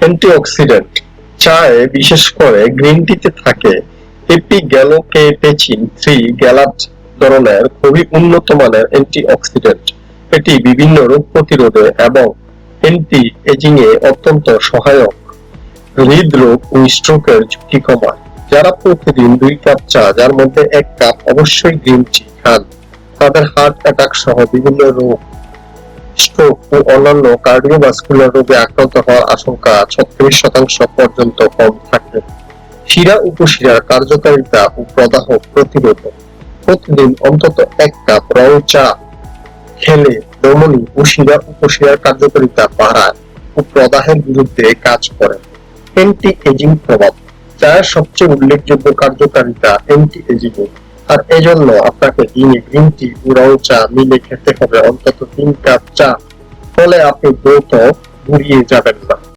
Antioxidant চায়ে, বিশেষ করে গ্রিন টিতে থাকে। এপিগ্যালোকেটেচিন থ্রি গ্যালাট ধরনের খুবই উন্নত মানের অ্যান্টিঅক্সিডেন্ট। এটি বিভিন্ন রোগ প্রতিরোধে এবং অ্যান্টি এজিং এ অত্যন্ত সহায়ক। হৃদরোগ ও স্ট্রোকের ঝুঁকি কমায়। যারা প্রতিদিন দুই কাপ চা, যার মধ্যে এক কাপ অবশ্যই গ্রিন টি খান। তাদের হার্ট অ্যাটাক সহ বিভিন্ন রোগ স্ট্রোক ও অন্যান্য কার্ডিওভাস্কুলার রোগে আক্রান্ত হওয়ার আশঙ্কা ছত্রিশ শতাংশ পর্যন্ত কম থাকে শিরা উপশিরার কার্যকারিতা ও প্রদাহ প্রতিরোধ প্রতিদিন অন্তত এক কাপ রং চা খেলে ধমনী ও শিরা উপশিরার কার্যকারিতা বাড়ায় ও প্রদাহের বিরুদ্ধে কাজ করে। অ্যান্টি এজিং প্রভাব। চায়ের সবচেয়ে উল্লেখযোগ্য কার্যকারিতা অ্যান্টি এজিং আর এই জন্য আপনাকে দিনে গ্রিন টি উড়াও চা মিলে খেতে হবে। অন্তত তিন কাপ চা। ফলে আপনি দ্রুত ঘুরিয়ে যাবেন না।